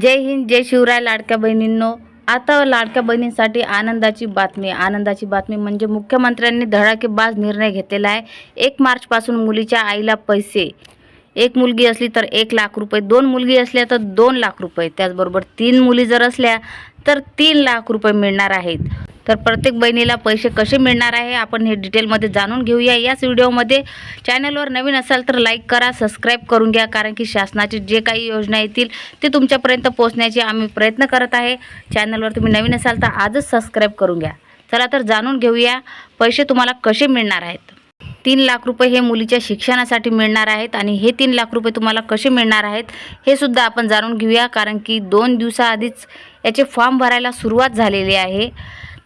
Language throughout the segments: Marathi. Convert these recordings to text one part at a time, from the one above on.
जय हिंद जय शिवराय लाडक्या बहिणींनो. आता लाडक्या बहिणींसाठी आनंदाची बातमी. आनंदाची बातमी म्हणजे मुख्यमंत्र्यांनी धडाकेबाज निर्णय घेतलेला आहे. एक मार्चपासून मुलीच्या आईला पैसे. एक मुलगी असली तर एक लाख रुपये. दोन मुलगी असल्या तर दोन लाख रुपये. त्याचबरोबर तीन मुली जर असल्या तर तीन लाख रुपये मिळणार आहेत. तर प्रत्येक बहिणीला पैसे कसे मिळणार आहे आपण हे डिटेलमध्ये जाणून घेऊया. याच व्हिडिओमध्ये चॅनलवर नवीन असाल तर लाईक करा सबस्क्राईब करून घ्या कारण की शासनाचे जे काही योजना येतील ते तुमच्यापर्यंत पोहोचण्याचे आम्ही प्रयत्न करत आहे. चॅनलवर तुम्ही नवीन असाल तर आजच सबस्क्राईब करून घ्या. चला तर जाणून घेऊया पैसे तुम्हाला कसे मिळणार आहेत. तीन लाख रुपये हे मुलीच्या शिक्षणासाठी मिळणार आहेत आणि हे तीन लाख रुपये तुम्हाला कसे मिळणार आहेत हे सुद्धा आपण जाणून घेऊया कारण की दोन दिवसाआधीच याचे फॉर्म भरायला सुरुवात झालेली आहे.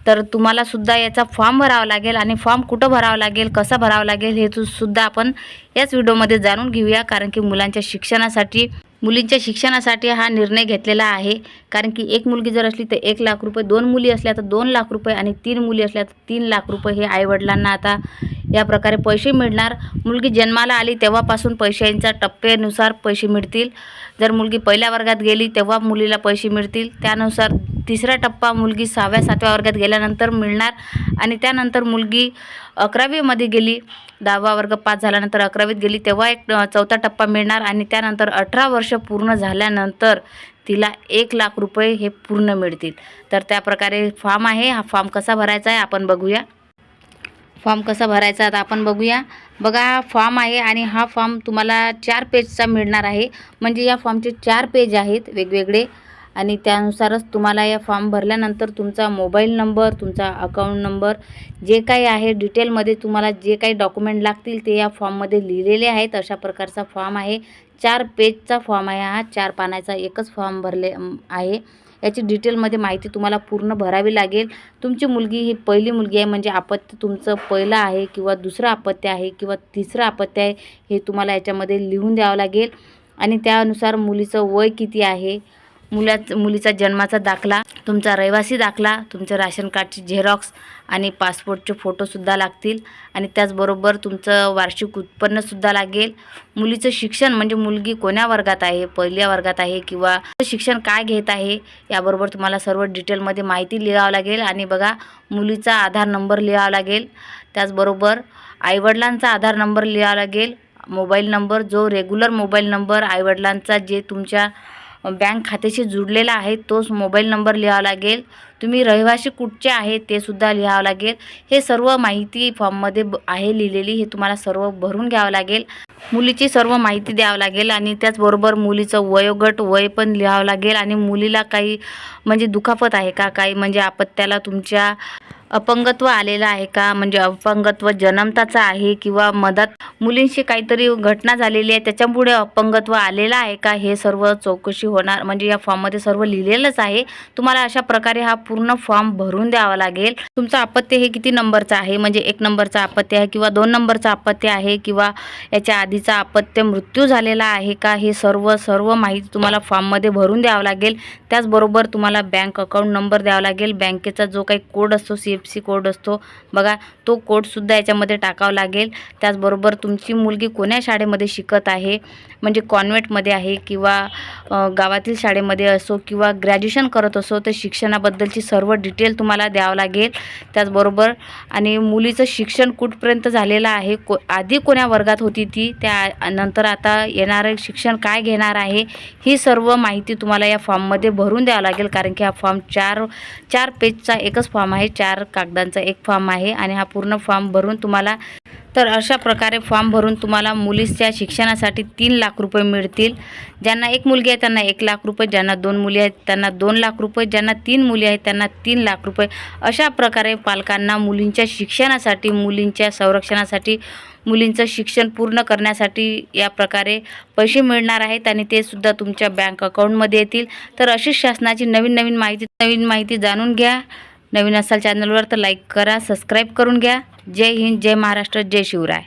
तर तुम्हालासुद्धा याचा फॉर्म भरावा लागेल आणि फॉर्म कुठं भरावा लागेल कसा भरावा लागेल हे सुद्धा आपण याच व्हिडिओमध्ये जाणून घेऊया. कारण की मुलांच्या शिक्षणासाठी मुलींच्या शिक्षणासाठी हा निर्णय घेतलेला आहे. कारण की एक मुलगी जर असली तर एक लाख रुपये दोन मुली असल्या तर दोन लाख रुपये आणि तीन मुली असल्या तर तीन लाख रुपये हे आईवडिलांना आता या प्रकारे पैसे मिळणार. मुलगी जन्माला आली तेव्हापासून पैशांच्या टप्प्यानुसार पैसे मिळतील. जर मुलगी पहिल्या वर्गात गेली तेव्हा मुलीला पैसे मिळतील. त्यानुसार तिसरा टप्पा मुलगी सहाव्या सातव्या वर्गात गेल्यानंतर मिळणार आणि त्यानंतर मुलगी अकरावीमध्ये गेली दहावा वर्ग पास झाल्यानंतर अकरावीत गेली तेव्हा एक चौथा टप्पा मिळणार आणि त्यानंतर अठरा वर्ष पूर्ण झाल्यानंतर तिला एक लाख रुपये हे पूर्ण मिळतील. तर त्या प्रकारे फॉर्म आहे. हा फॉर्म कसा भरायचा आहे आपण बघूया. फॉर्म कसा भरायचा आता आपण बघूया. बघा हा फॉर्म आहे आणि हा फॉर्म तुम्हाला चार पेजचा मिळणार आहे. म्हणजे या फॉर्मचे चार पेज आहेत वेगवेगळे आणि त्यानुसारच तुम्हाला या फॉर्म भरल्यानंतर तुमचा मोबाईल नंबर तुमचा अकाउंट नंबर जे काही आहे डिटेलमध्ये तुम्हाला जे काही डॉक्युमेंट लागतील ते या फॉर्ममध्ये लिहिलेले आहेत. अशा प्रकारचा फॉर्म आहे. चार पेजचा फॉर्म आहे हा. चार पानाचा एकच फॉर्म भरले आहे. याची डिटेलमध्ये माहिती तुम्हाला पूर्ण भरावी लागेल. तुमची मुलगी ही पहिली मुलगी आहे म्हणजे अपत्य तुमचं पहिलं आहे किंवा दुसरं अपत्य आहे किंवा तिसरं अपत्य आहे हे तुम्हाला याच्यामध्ये लिहून द्यावं लागेल. आणि त्यानुसार मुलीचं वय किती आहे मुला मुलीचा जन्माचा दाखला तुमचा रहिवासी दाखला तुमचं राशन कार्डची झेरॉक्स आणि पासपोर्टचे फोटोसुद्धा लागतील आणि त्याचबरोबर तुमचं वार्षिक उत्पन्नसुद्धा लागेल. मुलीचं शिक्षण म्हणजे मुलगी कोण्या वर्गात आहे? पहिल्या वर्गात आहे किंवा शिक्षण काय घेत आहे? याबरोबर तुम्हाला सर्व डिटेलमध्ये माहिती लिहावं लागेल आणि बघा मुलीचा आधार नंबर लिहावा लागेल. त्याचबरोबर आईवडिलांचा आधार नंबर लिहावा लागेल. मोबाईल नंबर जो रेग्युलर मोबाईल नंबर आईवडिलांचा जे तुमच्या बँक खात्याशी जुडलेला आहे. तोच मोबाईल नंबर लिहावा लागेल. तुम्ही रहिवासी कुठचे आहे ते सुद्धा लिहावं लागेल. हे सर्व माहिती फॉर्ममध्ये ब- आहे लिहिलेली. हे तुम्हाला सर्व भरून घ्यावं लागेल. मुलीची सर्व माहिती द्यावं लागेल आणि त्याचबरोबर मुलीचं वयोगट वय पण लिहावं लागेल. आणि मुलीला काही म्हणजे दुखापत आहे का? काही म्हणजे आपत्याला तुमच्या अपंगत्व आलेलं आहे का? म्हणजे अपंगत्व जन्मताचं आहे किंवा मधात मुलींशी काहीतरी घटना झालेली आहे त्याच्यामुळे अपंगत्व आलेलं आहे का? हे सर्व चौकशी होणार म्हणजे या फॉर्ममध्ये सर्व लिहिलेलंच आहे. तुम्हाला अशा प्रकारे हा पूर्ण फॉर्म भरून द्यावा लागेल. तुमचं अपत्य हे किती नंबरचं आहे? म्हणजे एक नंबरचं अपत्य आहे किंवा दोन नंबरचं अपत्य आहे किंवा याच्या आधीचा अपत्य मृत्यू झालेला आहे का? हे सर्व सर्व माहिती तुम्हाला फॉर्ममध्ये भरून द्यावं लागेल. त्याचबरोबर तुम्हाला बँक अकाउंट नंबर द्यावा लागेल. बँकेचा जो काही कोड असतो सी सी कोड असतो. बघा तो कोडसुद्धा याच्यामध्ये टाकावा लागेल. त्याचबरोबर तुमची मुलगी कोण्या शाळेमध्ये शिकत आहे? म्हणजे कॉन्व्हेंटमध्ये आहे किंवा गावातील शाळेमध्ये असो किंवा ग्रॅज्युएशन करत असो तर शिक्षणाबद्दलची सर्व डिटेल तुम्हाला द्यावं लागेल. त्याचबरोबर आणि मुलीचं शिक्षण कुठपर्यंत झालेलं आहे को आधी कोण्या वर्गात होती ती त्या नंतर आता येणारं शिक्षण काय घेणार आहे ही सर्व माहिती तुम्हाला या फॉर्ममध्ये भरून द्यावं लागेल. कारण की हा फॉर्म चार चार पेजचा एकच फॉर्म आहे. चार कागदांचा एक फॉर्म आहे आणि हा पूर्ण फॉर्म भरून तुम्हाला तर अशा प्रकारे फॉर्म भरून तुम्हाला मुलीच्या शिक्षणासाठी तीन लाख रुपये मिळतील. ज्यांना एक मुलगी आहे त्यांना एक लाख रुपये ज्यांना दोन मुली आहेत त्यांना दोन लाख रुपये ज्यांना तीन मुली आहेत त्यांना तीन लाख रुपये. अशा प्रकारे पालकांना मुलींच्या शिक्षणासाठी मुलींच्या संरक्षणासाठी मुलींचं शिक्षण पूर्ण करण्यासाठी या प्रकारे पैसे मिळणार आहेत आणि ते सुद्धा तुमच्या बँक अकाउंटमध्ये येतील. तर अशीच शासनाची नवीन नवीन माहिती नवीन माहिती जाणून घ्या. नवीन असाल चॅनलवर तर लाईक करा सबस्क्राईब करून घ्या. जय हिंद जय महाराष्ट्र जय शिवराय.